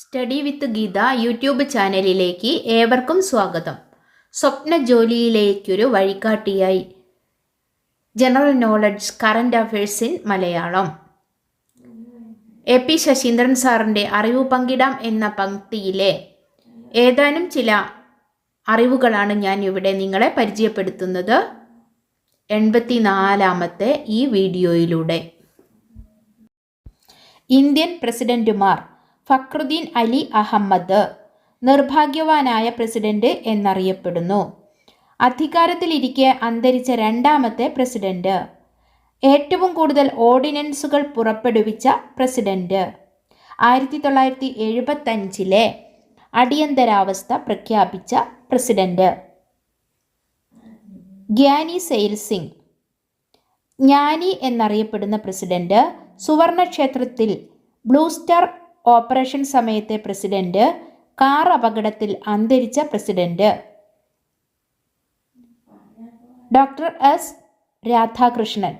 Study വിത്ത് Geetha YouTube ചാനലിലേക്ക് ഏവർക്കും സ്വാഗതം. സ്വപ്ന ജോലിയിലേക്കൊരു വഴികാട്ടിയായി. General knowledge current affairs in Malayalam. A P Saseendran സാറിന്റെ അറിവ് പങ്കിടാം എന്ന പങ്ക്തിയിലെ ഏതാനും ചില അറിവുകളാണ് ഞാൻ ഇവിടെ നിങ്ങളെ പരിചയപ്പെടുത്തുന്നത്. എൺപത്തിനാലാമത്തെ ഈ വീഡിയോയിലൂടെ. ഇന്ത്യൻ പ്രസിഡന്റുമാർ ഫക്രുദ്ദീൻ അലി അഹമ്മദ് നിർഭാഗ്യവാനായ പ്രസിഡന്റ് എന്നറിയപ്പെടുന്നു. അധികാരത്തിലിരിക്കെ അന്തരിച്ച രണ്ടാമത്തെ പ്രസിഡന്റ്. ഏറ്റവും കൂടുതൽ ഓർഡിനൻസുകൾ പുറപ്പെടുവിച്ച പ്രസിഡന്റ്. ആയിരത്തി തൊള്ളായിരത്തി എഴുപത്തഞ്ചിലെ അടിയന്തരാവസ്ഥ പ്രഖ്യാപിച്ച പ്രസിഡന്റ്. ഗ്യാനി സെയിൽ സിംഗ് ജ്ഞാനി എന്നറിയപ്പെടുന്ന പ്രസിഡന്റ് സുവർണക്ഷേത്രത്തിൽ ബ്ലൂ സ്റ്റാർ ഓപ്പറേഷൻ സമയത്തെ പ്രസിഡന്റ് കാർ അപകടത്തിൽ അന്തരിച്ച പ്രസിഡന്റ്. Doctor S. രാധാകൃഷ്ണൻ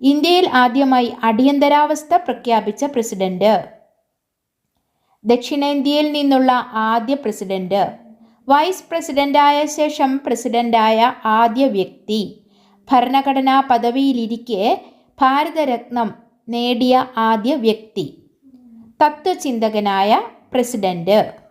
ഇന്ത്യയിൽ ആദ്യമായി അടിയന്തരാവസ്ഥ പ്രഖ്യാപിച്ച പ്രസിഡന്റ്. ദക്ഷിണേന്ത്യയിൽ നിന്നുള്ള ആദ്യ പ്രസിഡന്റ് വൈസ് പ്രസിഡന്റായ ശേഷം പ്രസിഡന്റായ ആദ്യ വ്യക്തി. ഭരണഘടനാ പദവിയിലിരിക്കെ ഭാരതരത്നം നേടിയ ആദ്യ വ്യക്തി. തത്വചിന്തകനായ പ്രസിഡന്റ്.